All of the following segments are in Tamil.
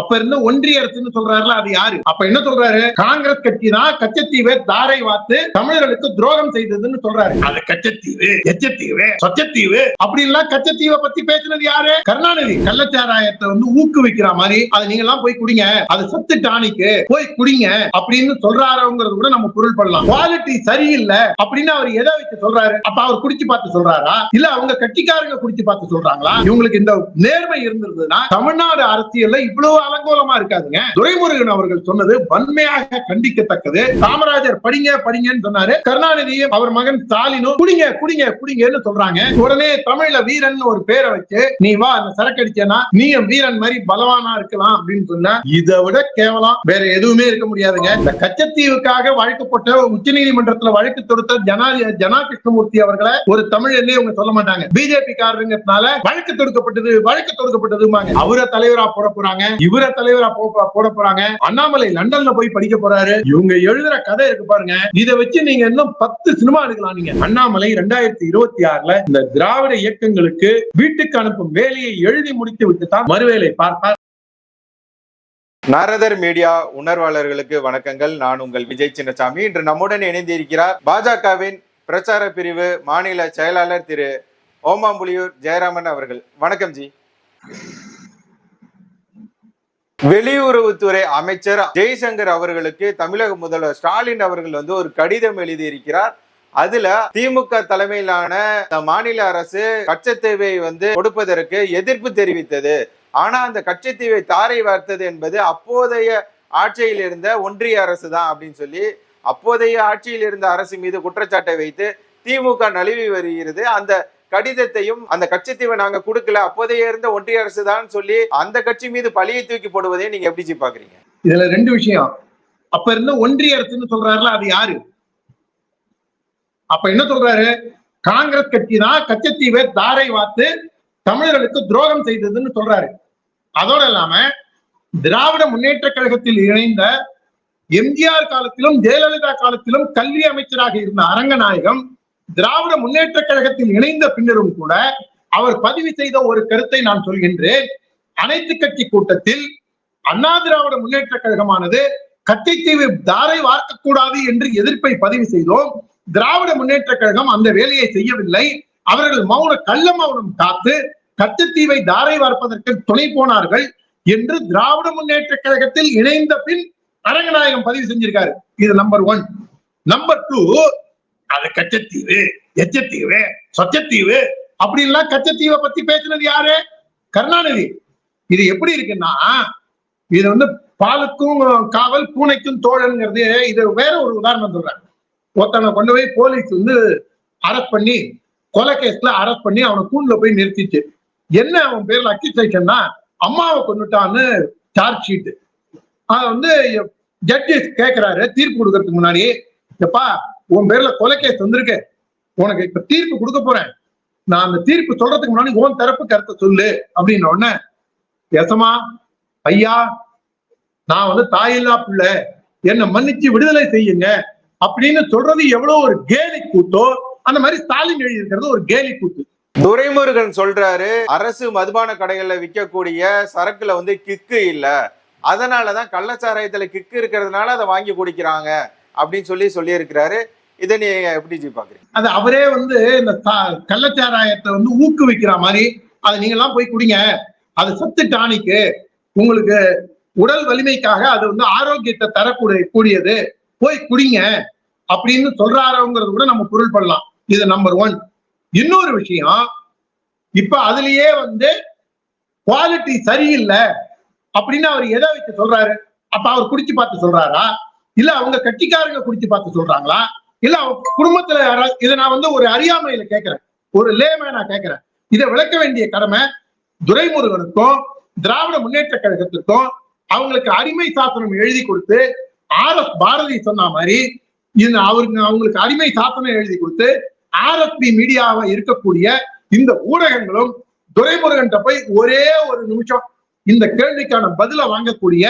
அப்ப இருந்த ஒன்றிய அரசுன்னு சொல்றாருல அது யாரு? அப்ப என்ன சொல்றாரு? காங்கிரஸ் கட்சி தான் கச்சத்தீவை தாரை வாத்து தமிழர்களுக்கு துரோகம் செய்ததுன்னு சொல்றாரு. அது கச்சத்தீவு எச்சத்தீவு சொச்சத்தீவு. அப்படின்லாம் கச்சத்தீவை பத்தி பேசினது யாரு? கருணாநிதி. கள்ளச்சாராயத்தை வந்து ஊக்குவிக்கிற மாதிரி அது நீங்க எல்லாம் போய் குடிங்க. அது சத்து டானிக்கு போய் குடிங்க அப்படின்னு சொல்றாருங்கிறது கூட நம்ம பொருள் பண்ணலாம். குவாலிட்டி சரியில்லை அப்படின்னு அவர் எதை வச்சு சொல்றாரு? அப்ப அவர் குடிச்சு பார்த்து சொல்றாரா? இல்ல அவங்க கட்சிக்காரங்க குடிச்சு பார்த்து சொல்றாங்களா? இவங்களுக்கு இந்த நேர்மை இருந்திருந்ததுன்னா தமிழ்நாடு அரசியல்ல இவ்வளவு அலங்கோலமா இருக்காதுங்க. துரைமுருகன் அவர்கள் சொன்னது வன்மையாக கண்டிக்கத்தக்கது. காமராஜர் படிங்க படிங்கன்னு சொன்னாரு. கருணாநிதியும் அவர் மகன் ஸ்டாலினும் குடிங்க குடிங்க குடிங்கன்னு சொல்றாங்க. உடனே தமிழ்ல வீரன் ஒரு பேரை வச்சு நீ வா அந்த சரக்கு அடிச்சேன்னா நீயும் வீரன் மாதிரி பலவானா இருக்கலாம் அப்படின்னு சொன்ன. இதை விட கேவலம். வேற எதுவுமே இருக்க முடியாதுங்க. இந்த கச்சத்தீவுக்காக வழக்கு போட்ட உச்ச நீதிமன்றத்துல வழக்கு தொடுத்த ஜனா ஜனா கிருஷ்ணமூர்த்தி அவர்களை ஒரு தமிழ் அவங்க சொல்ல மாட்டாங்க. பிஜேபி காரங்கிறதுனால வழக்கு தொடுக்கப்பட்டது வழக்கு தொடுக்கப்பட்டதுமாங்க அவரை தலைவரா போட போறாங்க. இவர தலைவரா போ- போட போறாங்க. அண்ணாமலை லண்டன்ல போய் படிக்க போறாரு. இவங்க எழுதுற கதை இருக்கு பாருங்க. இதை வச்சு நீங்க இன்னும் பத்து சினிமா எடுக்கலாம் நீங்க. அண்ணாமலை ரெண்டாயிரத்தி இருபத்தி ஆறுல இந்த திராவிட இயக்கங்களுக்கு வீட்டுக்கு அனுப்பும் வேலையை எழுதி முடித்து விட்டு தான் மறுவேலை பார்ப்பார் நாரதர் மீடியா உணர்வாளர்களுக்கு வணக்கங்கள். நான் உங்கள் விஜய் சின்னசாமி. இன்று நம்முடன் இணைந்திருக்கிறார் பாஜகவின் பிரச்சார பிரிவு மாநில செயலாளர் திரு ஓமாம்புலியூர் ஜெயராமன் அவர்கள். வணக்கம் ஜி. வெளியுறவுத்துறை அமைச்சர் ஜெய்சங்கர் அவர்களுக்கு தமிழக முதல்வர் ஸ்டாலின் அவர்கள் வந்து ஒரு கடிதம் எழுதியிருக்கிறார். அதுல திமுக தலைமையிலான மாநில அரசு கச்சத்தீவை வந்து கொடுப்பதற்கு எதிர்ப்பு தெரிவித்தது. ஆனா அந்த கச்சத்தீவை தாரை வார்த்தது என்பது அப்போதைய ஆட்சியில் இருந்த ஒன்றிய அரசு தான் அப்படின்னு சொல்லி அப்போதைய ஆட்சியில் இருந்த அரசு மீது குற்றச்சாட்டை வைத்து திமுக நழுவி வருகிறது. அந்த கடிதத்தையும் அந்த கச்சத்தீவை நாங்க கொடுக்கல. அப்போதைய இருந்த ஒன்றிய அரசு தான் சொல்லி அந்த கட்சி மீது பழியை தூக்கி போடுவதை நீங்க எப்படி ஜி பாக்குறீங்க? இதுல ரெண்டு விஷயம். அப்ப இருந்த ஒன்றிய அரசுன்னு சொல்றாருல அது யாரு? அப்ப என்ன சொல்றாரு? காங்கிரஸ் கட்சி தான் கச்சத்தீவை தாரை வாத்து தமிழர்களுக்கு துரோகம் செய்ததுன்னு சொல்றாரு. அதோட இல்லாம திராவிட முன்னேற்ற கழகத்தில் இணைந்த எம்ஜிஆர் காலத்திலும் ஜெயலலிதா காலத்திலும் கல்வி அமைச்சராக இருந்த அரங்கநாயகம் திராவிட முன்னேற்ற கழகத்தில் இணைந்த பின்னரும் கூட அவர் பதிவு செய்த ஒரு கருத்தை நான் சொல்கின்றேன். அனைத்து கட்சி கூட்டத்தில் அண்ணா திராவிட முன்னேற்ற கழகமானது கச்சைத்தீவு தாரை வார்க்கக்கூடாது என்று எதிர்ப்பை பதிவு செய்தோம். திராவிட முன்னேற்ற கழகம் அந்த வேலையை செய்யவில்லை. அவர்கள் மௌன கள்ள மௌனம் காத்து கச்சத்தீவை தாரை வார்ப்பதற்கு துணை போனார்கள் என்று திராவிட முன்னேற்ற கழகத்தில் இணைந்த பின் அரங்கநாயகம் பதிவு செஞ்சிருக்காரு. இது நம்பர் ஒன் நம்பர் டூ அது கச்சத்தீவு எச்சத்தீவு சொச்சத்தீவு. அப்படின்லாம் கச்சத்தீவை பத்தி பேசினது யாரு? கருணாநிதி. இது எப்படி இருக்குன்னா இது வந்து பாலுக்கும் காவல் பூனைக்கும் தோழன்ங்கிறது இது வேற ஒரு உதாரணம் சொல்றாங்க ஒருத்தனை கொண்டு போய் போலீஸ் வந்து அரெஸ்ட் பண்ணி கொலை கேஸ்ல அரெஸ்ட் பண்ணி அவனை கூண்டுல போய் நிறுத்திச்சு. என்ன அவன் பேர்ல அக்யூசேஷன்னா அம்மாவை கொண்டுட்டான்னு சார்ஜ் ஷீட்டு அதை வந்து ஜட்ஜஸ் கேட்கிறாரு தீர்ப்பு கொடுக்கறதுக்கு முன்னாடி. எப்பா உன் பேர்ல கொலை கேஸ் வந்திருக்கு. உனக்கு இப்ப தீர்ப்பு கொடுக்க போறேன். நான் அந்த தீர்ப்பு சொல்றதுக்கு முன்னாடி உன் தரப்பு கருத்தை சொல்லு அப்படின்ன உடனே எசமா ஐயா நான் வந்து தாயில்லா பிள்ளை. என்னை மன்னிச்சு விடுதலை செய்யுங்க. அப்படின்னு சொல்றது எவ்வளவு ஒரு கேலி கூத்தோ அந்த மாதிரி ஸ்டாலின் எழுதியிருக்கிறது ஒரு கேலி கூத்து. துரைமுருகன் சொல்றாரு அரசு மதுபான கடைகள்ல விற்கக்கூடிய சரக்குல வந்து கிக்கு இல்ல. அதனாலதான் கள்ளச்சாராயத்துல கிக்கு இருக்கிறதுனால அதை வாங்கி குடிக்கிறாங்க. அப்படின்னு சொல்லி சொல்லியிருக்கிறாரு. இதை நீ எப்படி ஜி பாக்குறீங்க? அது அவரே வந்து இந்த கள்ளச்சாராயத்தை வந்து ஊக்குவிக்கிற மாதிரி அதை நீங்க எல்லாம் போய் குடிங்க. அது சத்து டானிக்கு உங்களுக்கு உடல் வலிமைக்காக அது வந்து ஆரோக்கியத்தை தரக்கூடிய கூடியது. போய் குடிங்க. அப்படின்னு சொல்றாருங்கிறது கூட நம்ம பொருள் பண்ணலாம். இது நம்பர் ஒன் இன்னொரு விஷயம் இப்ப அதுலயே வந்து குவாலிட்டி சரியில்லை. அப்படின்னு அவர் எதை வச்சு சொல்றாரு? அப்ப அவர் குடிச்சு பார்த்து சொல்றாரா? இல்ல அவங்க கட்சிக்காரங்க குடிச்சு பார்த்து சொல்றாங்களா? இல்ல அவங்க குடும்பத்துல யாராவது இதை நான் வந்து ஒரு அறியாமையில கேட்கிறேன் ஒரு லேமேனா கேட்கிறேன் இதை விளக்க வேண்டிய கடமை துரைமுருகனுக்கும் திராவிட முன்னேற்ற கழகத்திற்கும் அவங்களுக்கு அடிமை சாசனம் எழுதி கொடுத்து ஆர் எஸ் பாரதி சொன்ன மாதிரி இது அவருக்கு அவங்களுக்கு அடிமை சாசனம் எழுதி கொடுத்து ஆர்எஸ்பி மீடியாவை இருக்கக்கூடிய இந்த ஊடகங்களும் துரைமுருகன் போய் ஒரே ஒரு நிமிஷம் இந்த கேள்விக்கான பதில வாங்கக்கூடிய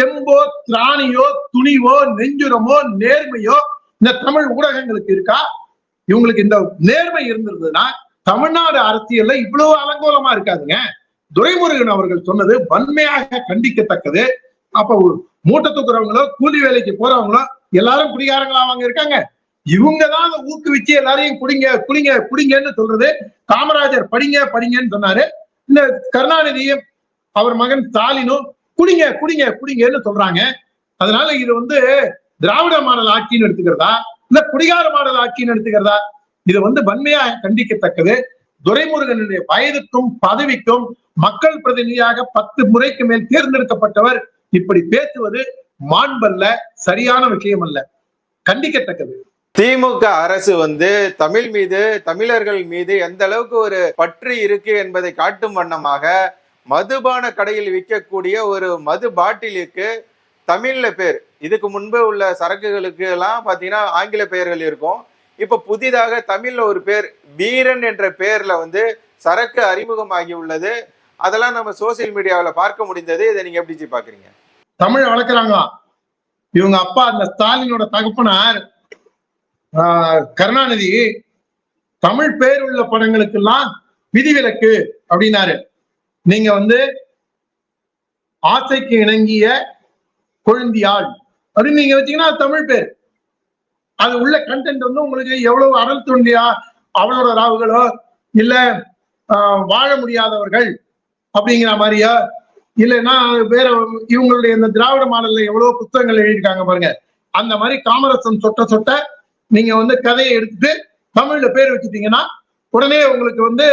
தெம்போ திராணியோ துணிவோ நெஞ்சுரமோ நேர்மையோ இந்த தமிழ் ஊடகங்களுக்கு இருக்கா? இவங்களுக்கு இந்த நேர்மை இருந்திருந்ததுன்னா தமிழ்நாடு அரசியல்ல இவ்வளவு அலங்கோலமா இருக்காதுங்க. துரைமுருகன் அவர்கள் சொன்னது வன்மையாக கண்டிக்கத்தக்கது. அப்ப ஒரு மூட்டை தூக்குறவங்களோ கூலி வேலைக்கு போறவங்களோ எல்லாரும் குடிகாரங்களாவாங்க இருக்காங்க. இவங்கதான் அதை ஊக்குவிச்சு எல்லாரையும் குடிங்க குடிங்க குடிங்கன்னு சொல்றது. காமராஜர் படிங்க படிங்கன்னு சொன்னாரு. இந்த கருணாநிதியும் அவர் மகன் ஸ்டாலினும் குடிங்க குடிங்க குடிங்கன்னு சொல்றாங்க. அதனால இது வந்து திராவிட மாடல் ஆட்சின்னு எடுத்துக்கிறதா? இல்ல குடிகார மாடல் ஆட்சின்னு எடுத்துக்கிறதா? இது வந்து வன்மையா கண்டிக்கத்தக்கது. துரைமுருகனுடைய வயதுக்கும் பதவிக்கும் மக்கள் பிரதிநிதியாக பத்து முறைக்கு மேல் தேர்ந்தெடுக்கப்பட்டவர் இப்படி பேசுவது மாண்பல்ல சரியான விஷயம் அல்ல கண்டிக்கத்தக்கது. திமுக அரசு வந்து தமிழ் மீது தமிழர்கள் மீது எந்த அளவுக்கு ஒரு பற்று இருக்கு என்பதை காட்டும் வண்ணமாக மதுபான கடையில் விற்கக்கூடிய ஒரு மது பாட்டிலுக்கு தமிழ்ல பேர். இதுக்கு முன்பு உள்ள சரக்குகளுக்கு எல்லாம் பாத்தீங்கன்னா ஆங்கில பெயர்கள் இருக்கும். இப்ப புதிதாக தமிழ்ல ஒரு பேர் வீரன் என்ற பெயர்ல வந்து சரக்கு அறிமுகமாகி உள்ளது. அதெல்லாம் நம்ம சோசியல் மீடியாவில் பார்க்க முடிந்தது. இதை நீங்க எப்படி ஜி பாக்குறீங்க? தமிழ் வளர்க்குறாங்க இவங்க அப்பா அந்த ஸ்டாலினோட தகப்பனார் கருணாநிதி தமிழ் பேர் உள்ள படங்களுக்கெல்லாம் விதிவிலக்கு அப்படின்னாரு. நீங்க வந்து ஆசைக்கு இணங்கிய கொழுந்தியாள் அப்படின்னு நீங்க வச்சீங்கன்னா தமிழ் பேர். அது உள்ள கண்டென்ட் வந்து உங்களுக்கு எவ்வளவு அடல் தோண்டியா அவளோட ராவுகளோ இல்ல ஆஹ், வாழ முடியாதவர்கள் அப்படிங்கிற மாதிரியா? இல்லைன்னா வேற இவங்களுடைய இந்த திராவிட மாடல்ல எவ்வளவு புத்தகங்கள் எழுதியிருக்காங்க பாருங்க. அந்த மாதிரி காமரசன் சொட்ட சொட்ட நீங்க வந்து கதையை எடுத்துட்டு தமிழ்ல பேர் வச்சுட்டீங்கன்னா உடனே உங்களுக்கு வந்து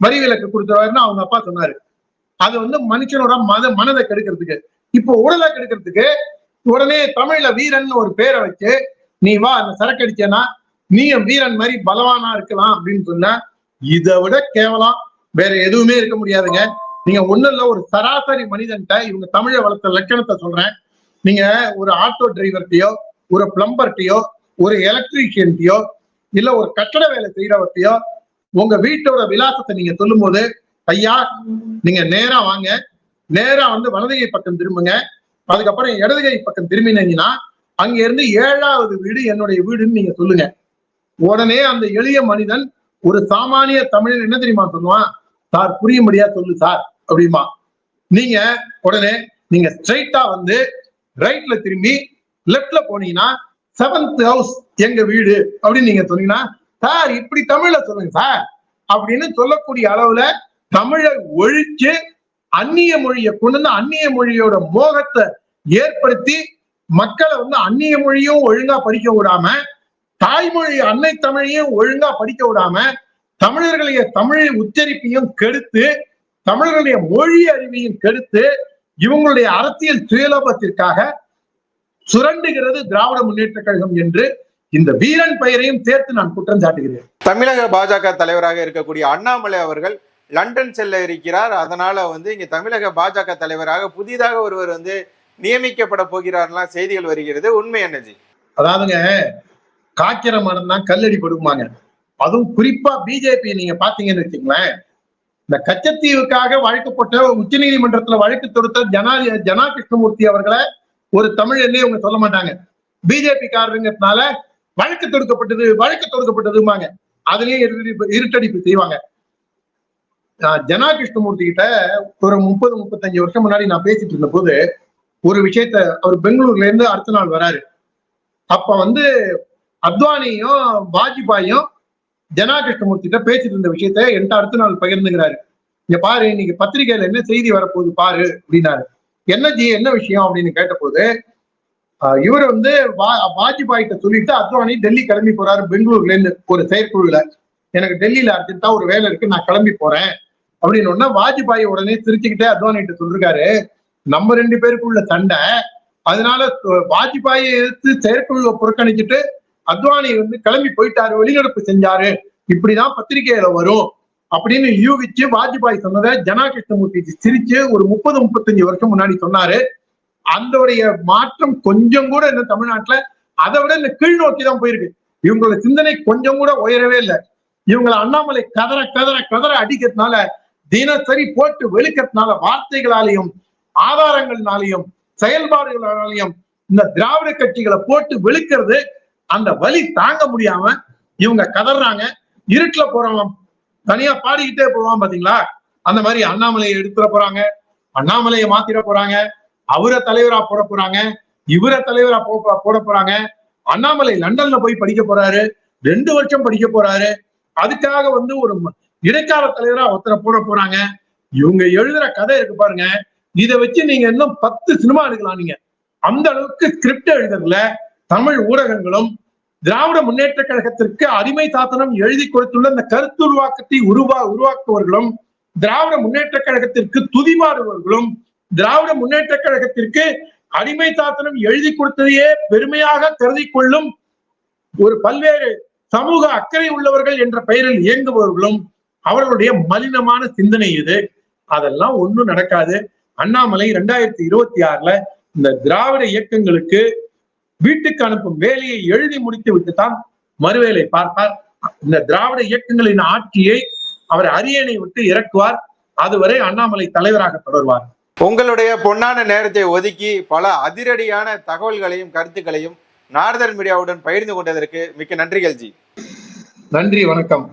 வரி விலக்கு கொடுத்துருவாருன்னு அவங்க அப்பா சொன்னாரு. அது வந்து மனுஷனோட மத மனதை கெடுக்கிறதுக்கு. இப்போ உடலை கெடுக்கிறதுக்கு உடனே தமிழ்ல வீரன் ஒரு பேரை வச்சு நீ வா அந்த சரக்கு அடிச்சேன்னா நீயும் வீரன் மாதிரி பலவானா இருக்கலாம் அப்படின்னு சொன்ன இதை விட கேவலம். வேற எதுவுமே இருக்க முடியாதுங்க. நீங்க ஒண்ணும் இல்ல ஒரு சராசரி மனிதன்கிட்ட இவங்க தமிழை வளர்த்த லட்சணத்தை சொல்றேன். நீங்க ஒரு ஆட்டோ டிரைவர்கிட்டயோ ஒரு பிளம்பர்கிட்டயோ ஒரு எலக்ட்ரீஷியன்கிட்டயோ இல்ல ஒரு கட்டட வேலை செய்யறவர்கிட்டயோ உங்க வீட்டோட விலாசத்தை நீங்க சொல்லும்போது ஐயா நீங்க நேரா வாங்க. நேரா வந்து வலதுகை பக்கம் திரும்புங்க. அதுக்கப்புறம் இடதுகை பக்கம் திரும்பினீங்கன்னா அங்க இருந்து ஏழாவது வீடு என்னுடைய வீடுன்னு நீங்க சொல்லுங்க. உடனே அந்த எளிய மனிதன் ஒரு சாமானிய தமிழன் என்ன தெரியுமா சொல்லுவான்? சார் புரியும்படியா சொல்லு சார் அப்படிமா நீங்க உடனே நீங்க ஸ்ட்ரைட்டா வந்து ரைட்ல திரும்பி லெப்ட்ல போனீங்கன்னா செவன்த் ஹவுஸ் எங்க வீடு அப்படின்னு நீங்க சொன்னீங்கன்னா சார் இப்படி தமிழ்ல சொல்லுங்க சார். அப்படின்னு சொல்லக்கூடிய அளவுல தமிழை ஒழிச்சு அந்நிய மொழியை கொண்டு வந்து அந்நிய மொழியோட மோகத்தை ஏற்படுத்தி மக்களை வந்து அந்நிய மொழியும் ஒழுங்கா படிக்க விடாம தாய்மொழி அன்னை தமிழையும் ஒழுங்கா படிக்க விடாம தமிழர்களுடைய தமிழ் உச்சரிப்பையும் கெடுத்து தமிழர்களுடைய மொழி அறிவையும் கெடுத்து இவங்களுடைய அரசியல் சுயலோபத்திற்காக சுரண்டுகிறது திராவிட முன்னேற்ற கழகம் என்று இந்த வீரன் பெயரையும் சேர்த்து நான் குற்றம் சாட்டுகிறேன். தமிழக பாஜக தலைவராக இருக்கக்கூடிய அண்ணாமலை அவர்கள் லண்டன் செல்ல இருக்கிறார். அதனால வந்து இங்க தமிழக பாஜக தலைவராக புதிதாக ஒருவர் வந்து நியமிக்கப்பட போகிறார்லாம் செய்திகள் வருகிறது. உண்மை என்னஜி அதாவதுங்க காக்கிற மரம் தான் கல்லடி படுமாங்க அதுவும் குறிப்பா பிஜேபி நீங்க பாத்தீங்கன்னு வச்சுங்களேன் இந்த கச்சத்தீவுக்காக வழக்கு போட்ட உச்ச நீதிமன்றத்துல வழக்கு தொடுத்த ஜனா ஜனா கிருஷ்ணமூர்த்தி அவர்களை ஒரு தமிழ் எண்ணே அவங்க சொல்ல மாட்டாங்க. பிஜேபி காரருங்கிறதுனால வழக்கு தொடுக்கப்பட்டது வழக்கு தொடுக்கப்பட்டதுமாங்க அதுலயே இருட்டடிப்பு இருட்டடிப்பு செய்வாங்க. நான் ஜனா கிருஷ்ணமூர்த்தி கிட்ட ஒரு முப்பது முப்பத்தஞ்சு வருஷம் முன்னாடி நான் பேசிட்டு இருந்த போது ஒரு விஷயத்த அவர் பெங்களூர்ல இருந்து அடுத்த நாள் வராரு. அப்ப வந்து அத்வானியும் வாஜ்பாயும் ஜனா கிருஷ்ணமூர்த்தி கிட்ட பேசிட்டு இருந்த விஷயத்த என்கிட்ட அடுத்த நாள் பகிர்ந்துங்கிறாரு இங்க பாரு இன்னைக்கு பத்திரிகையில என்ன செய்தி வரப்போகுது பாரு அப்படின்னாரு. என்ன ஜி என்ன விஷயம் அப்படின்னு கேட்டபோது போது இவர் வந்து வா- வாஜ்பாய்கிட்ட சொல்லிட்டு அத்வானி டெல்லி கிளம்பி போறாரு பெங்களூர்ல இருந்து ஒரு செயற்குழுல. எனக்கு டெல்லியில அர்ஜென்ட்டா ஒரு வேலை இருக்கு நான் கிளம்பி போறேன். அப்படின்னு உடனே வாஜ்பாய் உடனே சிரிச்சுக்கிட்டே அத்வானி கிட்ட சொல்லிருக்காரு நம்ம ரெண்டு பேருக்குள்ள சண்டை. அதனால வாஜ்பாயை எதிர்த்து செயற்குழுவை புறக்கணிச்சுட்டு அத்வானி வந்து கிளம்பி போயிட்டாரு வெளிநடப்பு செஞ்சாரு. இப்படிதான் பத்திரிகையில வரும். அப்படின்னு யூகிச்சு வாஜ்பாய் சொன்னதை ஜனா கிருஷ்ணமூர்த்தி சிரிச்சு ஒரு முப்பது முப்பத்தஞ்சு வருஷம் முன்னாடி சொன்னாரு. அந்தோடைய மாற்றம் கொஞ்சம் கூட இந்த தமிழ்நாட்டுல அதை விட இந்த கீழ் நோக்கி தான் போயிருக்கு. இவங்களோட சிந்தனை கொஞ்சம் கூட உயரவே இல்லை. இவங்களை அண்ணாமலை கதற கதற கதற அடிக்கிறதுனால தினசரி போட்டு வெளுக்கிறதுனால வார்த்தைகளாலையும் ஆதாரங்கள்னாலையும் செயல்பாடுகளாலையும் இந்த திராவிட கட்சிகளை போட்டு வெளுக்கிறது அந்த வலி தாங்க முடியாம இவங்க கதறாங்க. இருட்டுல போறவன் தனியா பாடிக்கிட்டே போவான் பாத்தீங்களா? அந்த மாதிரி அண்ணாமலையை எடுத்துட போறாங்க. அண்ணாமலையை மாத்திர போறாங்க. அவரை தலைவரா போட போறாங்க இவரை தலைவரா போ- போட போறாங்க. அண்ணாமலை லண்டன்ல போய் படிக்க போறாரு ரெண்டு வருஷம் படிக்க போறாரு. அதுக்காக வந்து ஒரு இடைக்கால தலைவரா ஒருத்தரை போட போறாங்க. இவங்க எழுதுற கதை இருக்கு பாருங்க. இதை வச்சு நீங்க இன்னும் பத்து சினிமா எடுக்கலாம் நீங்க. அந்த அளவுக்கு ஸ்கிரிப்ட் எழுதுறதுல தமிழ் ஊடகங்களும் திராவிட முன்னேற்ற கழகத்திற்கு அடிமை சாத்தனம் எழுதி கொடுத்துள்ள இந்த கருத்துருவாக்கத்தை உருவா உருவாக்குவர்களும் திராவிட முன்னேற்ற கழகத்திற்கு துதிமாறுபவர்களும் திராவிட முன்னேற்ற கழகத்திற்கு அடிமை தாத்தனம் எழுதி கொடுத்ததையே பெருமையாக கருதி கொள்ளும் ஒரு பல்வேறு சமூக அக்கறை உள்ளவர்கள் என்ற பெயரில் இயங்குபவர்களும் அவர்களுடைய மலினமான சிந்தனை இது. அதெல்லாம் ஒன்றும் நடக்காது. அண்ணாமலை ரெண்டாயிரத்தி இருபத்தி ஆறுல இந்த திராவிட இயக்கங்களுக்கு வீட்டுக்கு அனுப்பும் வேலையை எழுதி முடித்து விட்டுத்தான் மறுவேலை பார்ப்பார். இந்த திராவிட இயக்கங்களின் ஆட்சியை அவர் அரியணை விட்டு இறக்குவார். அதுவரை அண்ணாமலை தலைவராக தொடர்வார். உங்களுடைய பொன்னான நேரத்தை ஒதுக்கி பல அதிரடியான தகவல்களையும் கருத்துக்களையும் நார்தன் மீடியாவுடன் பகிர்ந்து கொண்டதற்கு மிக்க நன்றிகள் ஜி. நன்றி வணக்கம்.